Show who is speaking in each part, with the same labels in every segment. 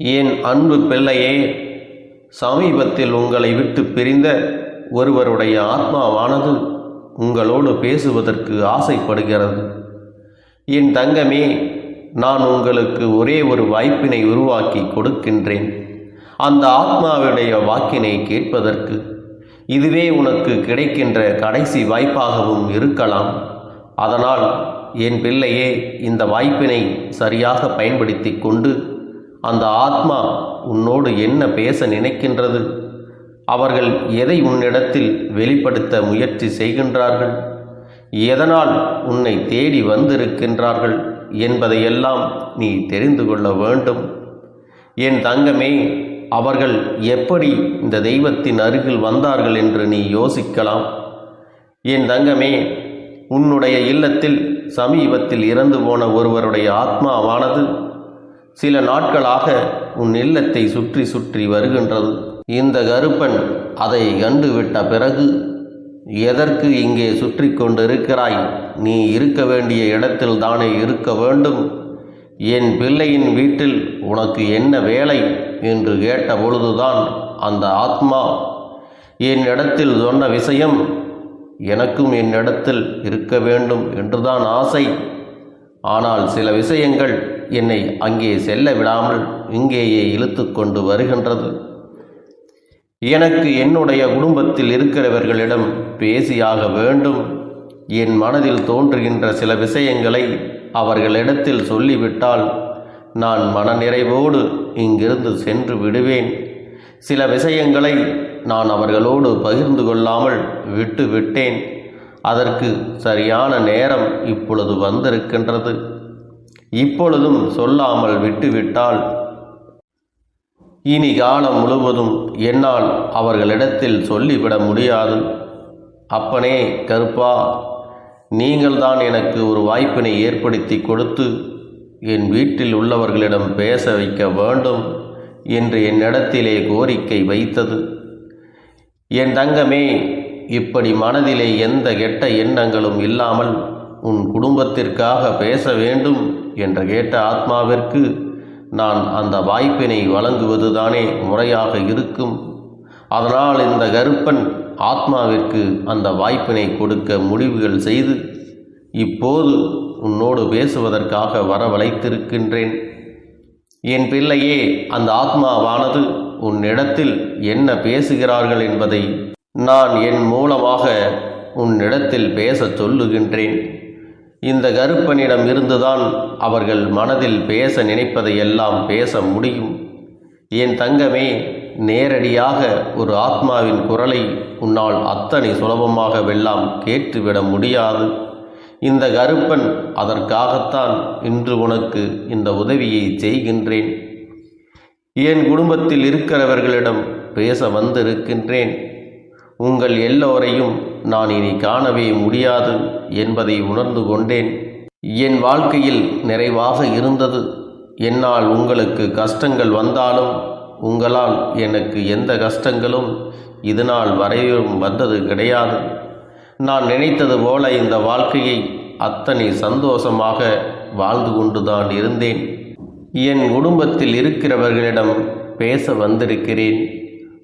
Speaker 1: என் அன்பு பிள்ளையே சமீபத்தில் உங்களை விட்டு பிரிந்த ஒருவருடைய ஆத்மாவானது உங்களோடு பேசுவதற்கு ஆசைப்படுகிறது. என் தங்கமே நான் உங்களுக்கு ஒரே ஒரு வாய்ப்பினை உருவாக்கி கொடுக்கின்றேன். அந்த ஆத்மாவுடைய வாக்கினை கேட்பதற்கு இதுவே உனக்கு கிடைக்கின்ற கடைசி வாய்ப்பாகவும் இருக்கலாம். அதனால் என் பிள்ளையே இந்த வாய்ப்பினை சரியாக பயன்படுத்தி கொண்டு அந்த ஆத்மா உன்னோடு என்ன பேச நினைக்கின்றது? அவர்கள் எதை உன்னிடத்தில் வெளிப்படுத்த முயற்சி செய்கின்றார்கள்? எதனால் உன்னை தேடி வந்திருக்கின்றார்கள் என்பதையெல்லாம் நீ தெரிந்து கொள்ள வேண்டும். என் தங்கமே அவர்கள் எப்படி இந்த தெய்வத்தின் அருகில் வந்தார்கள் என்று நீ யோசிக்கலாம். என் தங்கமே உன்னுடைய இல்லத்தில் சமீபத்தில் இறந்து போன ஒருவருடைய ஆத்மாவானது சில நாட்களாக உன் இல்லத்தை சுற்றி சுற்றி வருகின்றது. இந்த கருப்பன் அதை கண்டுவிட்ட பிறகு எதற்கு இங்கே சுற்றி கொண்டிருக்கிறாய்? நீ இருக்க வேண்டிய இடத்தில் தானே இருக்க வேண்டும். என் பிள்ளையின் வீட்டில் உனக்கு என்ன வேலை? என்று கேட்ட பொழுதுதான் அந்த ஆத்மா என் இடத்தில் சொன்ன விஷயம் எனக்கும் என் இடத்தில் இருக்க வேண்டும் என்றுதான் ஆசை. ஆனால் சில விஷயங்கள் என்னை அங்கே செல்ல விடாமல் இங்கேயே இழுத்து கொண்டு வருகின்றது. எனக்கு என்னுடைய குடும்பத்தில் இருக்கிறவர்களிடம் பேசியாக வேண்டும். என் மனதில் தோன்றுகின்ற சில விஷயங்களை அவர்களிடத்தில் சொல்லிவிட்டால் நான் மனநிறைவோடு இங்கிருந்து சென்று விடுவேன். சில விஷயங்களை நான் அவர்களோடு பகிர்ந்து கொள்ளாமல் விட்டு விட்டேன் அதற்கு சரியான நேரம் இப்பொழுது வந்திருக்கின்றது. இப்பொழுதும் சொல்லாமல் விட்டுவிட்டால் இனி காலம் முழுவதும் என்னால் அவர்களிடத்தில் சொல்லிவிட முடியாது. அப்பனே கருப்பா நீங்கள்தான் எனக்கு ஒரு வாய்ப்பினை ஏற்படுத்தி கொடுத்து என் வீட்டில் உள்ளவர்களிடம் பேச வைக்க வேண்டும் என்று என்னிடத்திலே கோரிக்கை வைத்தது. என் தங்கமே இப்படி மனதிலே எந்த கெட்ட எண்ணங்களும் இல்லாமல் உன் குடும்பத்திற்காக பேச வேண்டும் என்று கேட்ட ஆத்மாவிற்கு நான் அந்த வாய்ப்பினை வழங்குவதுதானே முறையாக இருக்கும். அதனால் இந்த கருப்பன் ஆத்மாவிற்கு அந்த வாய்ப்பினை கொடுக்க முடிவுகள் செய்து இப்போது உன்னோடு பேசுவதற்காக வரவழைத்திருக்கின்றேன். என் பிள்ளையே அந்த ஆத்மாவானது உன்னிடத்தில் என்ன பேசுகிறார்கள் என்பதை நான் என் மூலமாக உன்னிடத்தில் பேசச் சொல்லுகின்றேன். இந்த கருப்பனிடம் இருந்துதான் அவர்கள் மனதில் பேச நினைப்பதையெல்லாம் பேச முடியும். என் தங்கமே நேரடியாக ஒரு ஆத்மாவின் குரலை உன்னால் அத்தனை சுலபமாக வெல்லாம் கேட்டுவிட முடியாது. இந்த கருப்பன் அதற்காகத்தான் இன்று உனக்கு இந்த உதவியை செய்கின்றேன். என் குடும்பத்தில் இருக்கிறவர்களிடம் பேச வந்திருக்கின்றேன். உங்கள் எல்லோரையும் நான் இனி காணவே முடியாது என்பதை உணர்ந்து கொண்டேன். என் வாழ்க்கையில் நிறைவாக இருந்தது. என்னால் உங்களுக்கு கஷ்டங்கள் வந்தாலும் உங்களால் எனக்கு எந்த கஷ்டங்களும் இதுநாள் வரையும் வந்தது கிடையாது. நான் நினைத்தது போல இந்த வாழ்க்கையை அத்தனை சந்தோஷமாக வாழ்ந்து கொண்டுதான் இருந்தேன். என் குடும்பத்தில் இருக்கிறவர்களிடம் பேச வந்திருக்கிறேன்.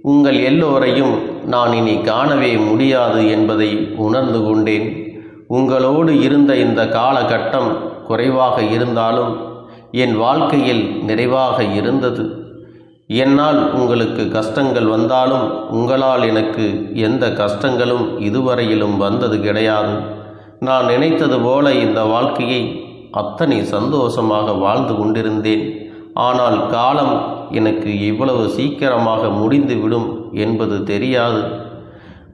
Speaker 1: உங்கள் எல்லோரையும் நான் இனி காணவே முடியாது என்பதை உணர்ந்து கொண்டேன். உங்களோடு இருந்த இந்த காலகட்டம் குறைவாக இருந்தாலும் என் வாழ்க்கையில் நிறைவாக இருந்தது. என்னால் உங்களுக்கு கஷ்டங்கள் வந்தாலும் உங்களால் எனக்கு எந்த கஷ்டங்களும் இதுவரையிலும் வந்தது கிடையாது. நான் நினைத்தது போல இந்த வாழ்க்கையை அத்தனை சந்தோஷமாக வாழ்ந்து கொண்டிருந்தேன். ஆனால் காலம் எனக்கு இவ்வளவு சீக்கிரமாக முடிந்துவிடும் என்பது தெரியாது.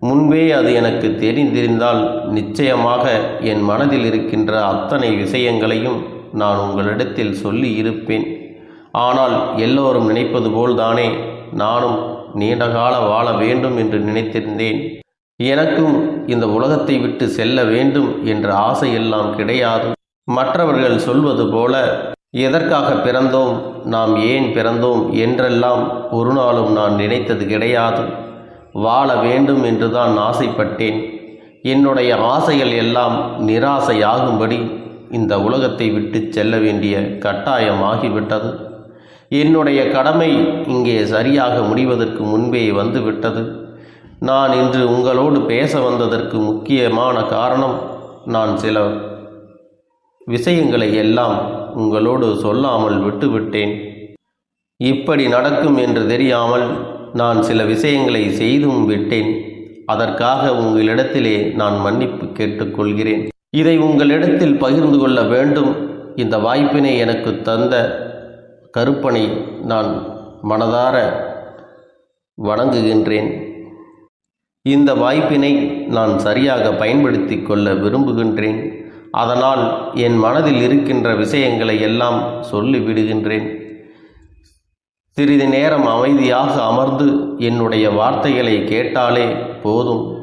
Speaker 1: முன்பே அது எனக்கு தெரிந்திருந்தால் நிச்சயமாக என் மனதில் இருக்கின்ற அத்தனை விஷயங்களையும் நான் உங்களிடத்தில் சொல்லி இருப்பேன் ஆனால் எல்லோரும் நினைப்பது போல்தானே நானும் நீண்டகால வாழ வேண்டும் என்று நினைத்திருந்தேன். எனக்கும் இந்த உலகத்தை விட்டு செல்ல வேண்டும் என்ற ஆசையெல்லாம் கிடையாது. மற்றவர்கள் சொல்வது போல எதற்காக பிறந்தோம்? நாம் ஏன் பிறந்தோம்? என்றெல்லாம் ஒரு நாளும் நான் நினைத்தது கிடையாது. வாழ வேண்டும் என்றுதான் ஆசைப்பட்டேன். என்னுடைய ஆசைகள் எல்லாம் நிராசையாகும்படி இந்த உலகத்தை விட்டு செல்ல வேண்டிய கட்டாயமாகிவிட்டது என்னுடைய கடமை இங்கே சரியாக முடிவதற்கு முன்பே வந்துவிட்டது. நான் இன்று உங்களோடு பேச வந்ததற்கு முக்கியமான காரணம் நான் சில விஷயங்களை எல்லாம் உங்களோடு சொல்லாமல் விட்டுவிட்டேன். இப்படி நடக்கும் என்று தெரியாமல் நான் சில விஷயங்களை செய்தும் விட்டேன். அதற்காக உங்களிடத்திலே நான் மன்னிப்பு கேட்டுக்கொள்கிறேன். இதை உங்களிடத்தில் பகிர்ந்து கொள்ள வேண்டும். இந்த வாய்ப்பினை எனக்கு தந்த கருப்பனை நான் மனதார வணங்குகின்றேன். இந்த வாய்ப்பினை நான் சரியாக பயன்படுத்தி கொள்ள விரும்புகின்றேன். அதனால் என் மனதில் இருக்கின்ற விஷயங்களை எல்லாம் சொல்லிவிடுகின்றேன் சிறிது நேரம் அமைதியாக அமர்ந்து என்னுடைய வார்த்தைகளை கேட்டாலே போதும்.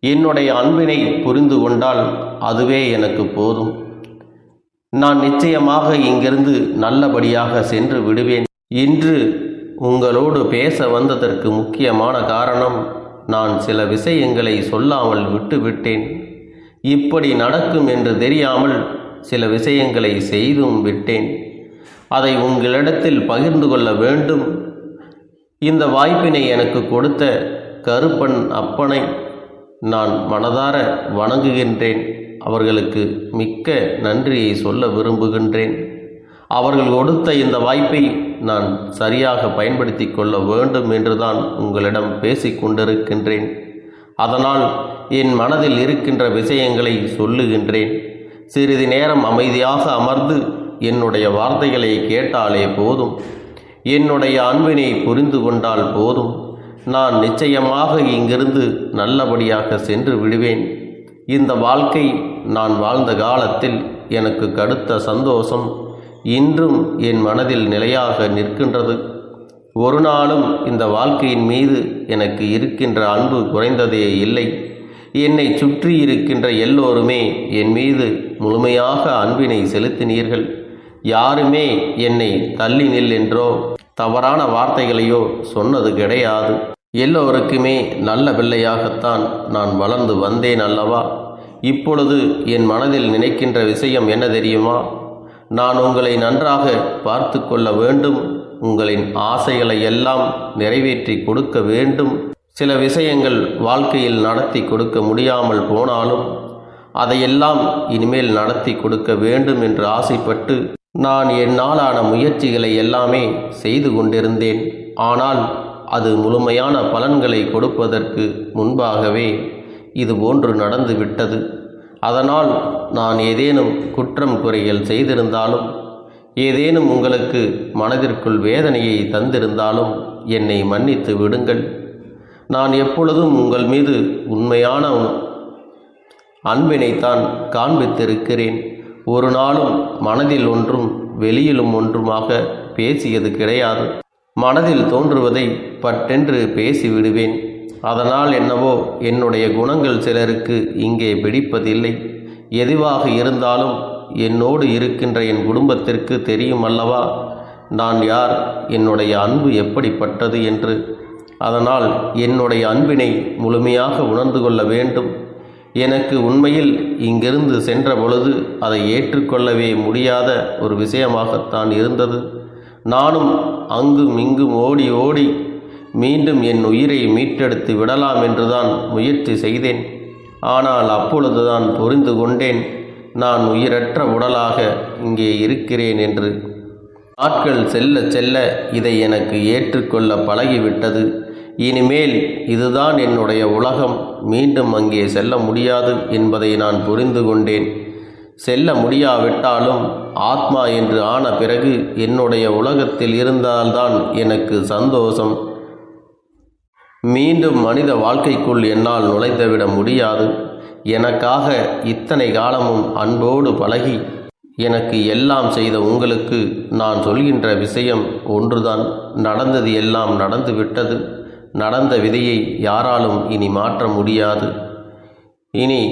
Speaker 1: என்னுடைய அன்பினை புரிந்து கொண்டால் அதுவே எனக்கு போதும். நான் நிச்சயமாக இங்கிருந்து நல்லபடியாக சென்று விடுவேன். இன்று உங்களோடு பேச வந்ததற்கு முக்கியமான காரணம் நான் சில விஷயங்களை சொல்லாமல் விட்டுவிட்டேன். இப்படி நடக்கும் என்று தெரியாமல் சில விஷயங்களை செய்தும் விட்டேன். அதை உங்களிடத்தில் பகிர்ந்து கொள்ள வேண்டும். இந்த வாய்ப்பினை எனக்கு கொடுத்த கருப்பன் அப்பனை நான் மனதார வணங்குகின்றேன். அவர்களுக்கு மிக்க நன்றியை சொல்ல விரும்புகின்றேன். அவர்கள் கொடுத்த இந்த வாய்ப்பை நான் சரியாக பயன்படுத்தி கொள்ள வேண்டும் என்றுதான் உங்களிடம் பேசிக் கொண்டிருக்கின்றேன். அதனால் என் மனதில் இருக்கின்ற விஷயங்களை சொல்லுகின்றேன். சிறிது நேரம் அமைதியாக அமர்ந்து என்னுடைய வார்த்தைகளை கேட்டாலே போதும். என்னுடைய அன்பினை புரிந்து கொண்டால் போதும். நான் நிச்சயமாக இங்கிருந்து நல்லபடியாக சென்று விடுவேன். இந்த வாழ்க்கை நான் வாழ்ந்த காலத்தில் எனக்கு கடுத்த சந்தோஷம். இன்றும் என் மனதில் நிலையாக நிற்கின்றது. ஒரு நாளும் இந்த வாழ்க்கையின் மீது எனக்கு இருக்கின்ற அன்பு குறைந்ததே இல்லை. என்னை சுற்றி இருக்கின்ற எல்லோருமே என் மீது முழுமையாக அன்பினை செலுத்தினீர்கள். யாருமே என்னை தள்ளி நில் என்றோ தவறான வார்த்தைகளையோ சொன்னது கிடையாது. எல்லோருக்குமே நல்ல பிள்ளையாகத்தான் நான் வளர்ந்து வந்தேன் அல்லவா? இப்பொழுது என் மனதில் நினைக்கின்ற விஷயம் என்ன தெரியுமா? நான் உங்களை நன்றாக பார்த்து கொள்ள வேண்டும். உங்களின் ஆசைகளை எல்லாம் நிறைவேற்றி கொடுக்க வேண்டும். சில விஷயங்கள் வாழ்க்கையில் நடத்தி கொடுக்க முடியாமல் போனாலும் அதையெல்லாம் இனிமேல் நடத்தி கொடுக்க வேண்டும் என்று ஆசைப்பட்டு நான் என்னாலான முயற்சிகளை எல்லாமே செய்து கொண்டிருந்தேன். ஆனால் அது முழுமையான பலன்களை கொடுப்பதற்கு முன்பாகவே இது போன்று நடந்துவிட்டது. அதனால் நான் ஏதேனும் குற்றம் குறைகள் செய்திருந்தாலும் ஏதேனும் உங்களுக்கு மனதிற்குள் வேதனையை தந்திருந்தாலும் என்னை மன்னித்து விடுங்கள். நான் எப்பொழுதும் உங்கள் மீது உண்மையான அன்பினைத்தான் காண்பித்திருக்கிறேன். ஒரு நாளும் மனதில் ஒன்றும் வெளியிலும் ஒன்றுமாக பேசியது கிடையாது. மனதில் தோன்றுவதை பட்டென்று பேசிவிடுவேன். அதனால் என்னவோ என்னுடைய குணங்கள் சிலருக்கு இங்கே பிடிப்பதில்லை. எதுவாக இருந்தாலும் என்னோடு இருக்கின்ற என் குடும்பத்திற்கு தெரியும் அல்லவா? நான் யார்? என்னுடைய அன்பு எப்படிப்பட்டது என்று. அதனால் என்னுடைய அன்பினை முழுமையாக உணர்ந்து கொள்ள வேண்டும். எனக்கு உண்மையில் இங்கிருந்து சென்ற பொழுது அதை ஏற்றுக்கொள்ளவே முடியாத ஒரு விஷயமாகத்தான் இருந்தது. நானும் அங்கும் இங்கும் ஓடி ஓடி மீண்டும் என் உயிரை மீட்டெடுத்து விடலாம் என்றுதான் முயற்சி செய்தேன். ஆனால் அப்பொழுதுதான் புரிந்து கொண்டேன். நான் உயிரற்ற உடலாக இங்கே இருக்கிறேன் என்று. நாட்கள் செல்ல செல்ல இதை எனக்கு ஏற்றுக்கொள்ள பழகிவிட்டது. இனிமேல் இதுதான் என்னுடைய உலகம். மீண்டும் அங்கே செல்ல முடியாது என்பதை நான் புரிந்து கொண்டேன். செல்ல முடியாவிட்டாலும் ஆத்மா என்று ஆன பிறகு என்னுடைய உலகத்தில் இருந்தால்தான் எனக்கு சந்தோஷம். மீண்டும் மனித வாழ்க்கைக்குள் என்னால் நுழைந்துவிட முடியாது. எனக்காக இத்தனை காலமும் அன்போடு பழகி எனக்கு எல்லாம் செய்த உங்களுக்கு நான் சொல்கின்ற விஷயம் ஒன்றுதான். நடந்தது எல்லாம் நடந்து விட்டது. நடந்த விதையை யாராலும் இனி மாற்ற முடியாது. இனி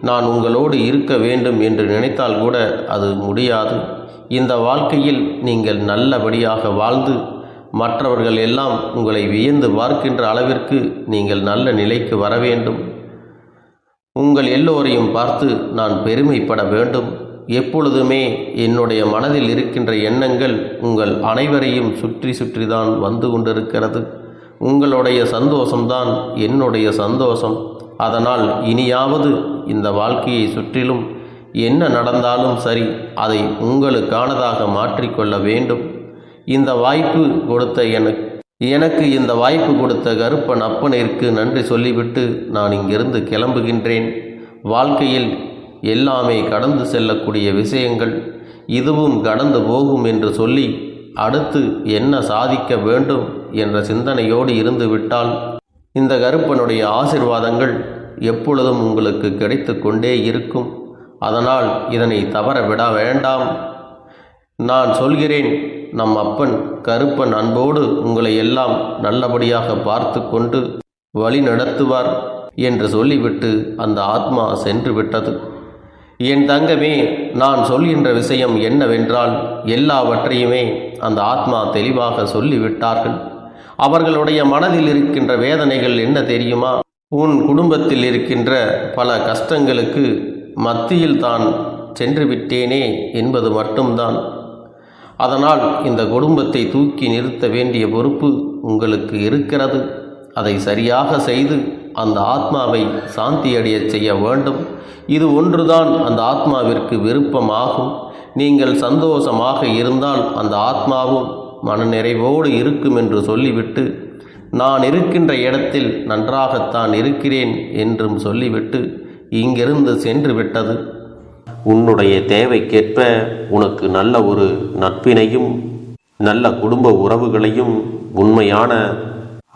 Speaker 1: நான் உங்களோடு இருக்க வேண்டும் என்று நினைத்தால் கூட அது முடியாது. இந்த வாழ்க்கையில் நீங்கள் நல்லபடியாக வாழ்ந்து மற்றவர்கள் எல்லாம் உங்களை வியந்து பார்க்கின்ற அளவிற்கு நீங்கள் நல்ல நிலைக்கு வர வேண்டும். உங்கள் எல்லோரையும் பார்த்து நான் பெருமைப்பட வேண்டும். எப்பொழுதுமே என்னுடைய மனதில் இருக்கின்ற எண்ணங்கள் உங்கள் அனைவரையும் சுற்றி சுற்றிதான் வந்து கொண்டிருக்கிறது. உங்களுடைய சந்தோஷம்தான் என்னுடைய சந்தோஷம். அதனால் இனியாவது இந்த வாழ்க்கையை சுற்றிலும் என்ன நடந்தாலும் சரி அதை உங்களுக்கானதாக மாற்றிக்கொள்ள வேண்டும். இந்த வாய்ப்பு கொடுத்த எனக்கு எனக்கு இந்த வாய்ப்பு கொடுத்த கருப்பன் அப்பனிற்கு நன்றி சொல்லிவிட்டு நான் இங்கிருந்து கிளம்புகின்றேன். வாழ்க்கையில் எல்லாமே கடந்து செல்லக்கூடிய விஷயங்கள் இதுவும் கடந்து போகும் என்று சொல்லி அடுத்து என்ன சாதிக்க வேண்டும் என்ற சிந்தனையோடு இருந்து விட்டால் இந்த கருப்பனுடைய ஆசிர்வாதங்கள் எப்பொழுதும் உங்களுக்கு கிடைத்து கொண்டே இருக்கும். அதனால் இதனை தவற விட வேண்டாம். நான் சொல்கிறேன் நம் அப்பன் கருப்பன் அன்போடு உங்களை எல்லாம் நல்லபடியாக பார்த்து கொண்டு வழி நடத்துவார் என்று சொல்லிவிட்டு அந்த ஆத்மா சென்று விட்டது. என் தங்கமே நான் சொல்கின்ற விஷயம் என்னவென்றால் எல்லாவற்றையுமே அந்த ஆத்மா தெளிவாக சொல்லிவிட்டார்கள். அவர்களுடைய மனதில் இருக்கின்ற வேதனைகள் என்ன தெரியுமா? உன் குடும்பத்தில் இருக்கின்ற பல கஷ்டங்களுக்கு மத்தியில் தான் சென்று விட்டேனே என்பது மட்டும்தான். அதனால் இந்த குடும்பத்தை தூக்கி நிறுத்த வேண்டிய பொறுப்பு உங்களுக்கு இருக்கிறது. அதை சரியாக செய்து அந்த ஆத்மாவை சாந்தியடையச் செய்ய வேண்டும். இது ஒன்றுதான் அந்த ஆத்மாவிற்கு விருப்பமாகும். நீங்கள் சந்தோஷமாக இருந்தால் அந்த ஆத்மாவும் மனநிறைவோடு இருக்கும் என்று சொல்லிவிட்டு நான் இருக்கின்ற இடத்தில் நன்றாகத்தான் இருக்கிறேன் என்றும் சொல்லிவிட்டு இங்கிருந்து சென்று விட்டது. உன்னுடைய தேவைக்கேற்ப உனக்கு நல்ல ஒரு நட்பினையும் நல்ல குடும்ப உறவுகளையும் உண்மையான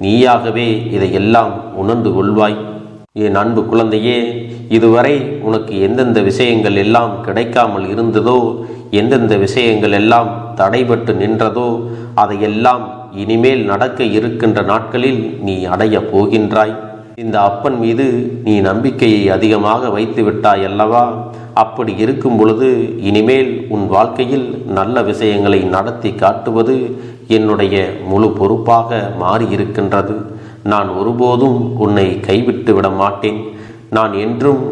Speaker 1: நீயாகவே இதையெல்லாம் உணர்ந்து கொள்வாய். என் அன்பு குழந்தையே இதுவரை உனக்கு எந்தெந்த விஷயங்கள் எல்லாம் கிடைக்காமல் இருந்ததோ எந்தெந்த விஷயங்கள் எல்லாம் தடைபட்டு நின்றதோ அதையெல்லாம் இனிமேல் நடக்க இருக்கின்ற நாட்களில் நீ அடைய போகின்றாய். இந்த அப்பன் மீது நீ நம்பிக்கையை அதிகமாக வைத்து விட்டாய் அல்லவா? அப்படி இருக்கும் பொழுது இனிமேல் உன் வாழ்க்கையில் நல்ல விஷயங்களை நடத்தி காட்டுவது என்னுடைய முழு பொறுப்பாக மாறியிருக்கின்றது. நான் ஒருபோதும் உன்னை கைவிட்டு விட மாட்டேன். நான் என்றும்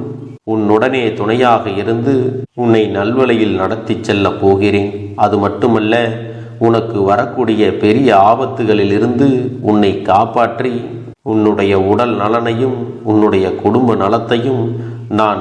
Speaker 1: உன்னுடனே துணையாக இருந்து உன்னை நல்வழியில் நடத்தி செல்லப் போகிறேன். அது மட்டுமல்ல உனக்கு வரக்கூடிய பெரிய ஆபத்துகளிலிருந்து உன்னை காப்பாற்றி உன்னுடைய உடல் நலனையும் உன்னுடைய குடும்ப நலத்தையும் நான்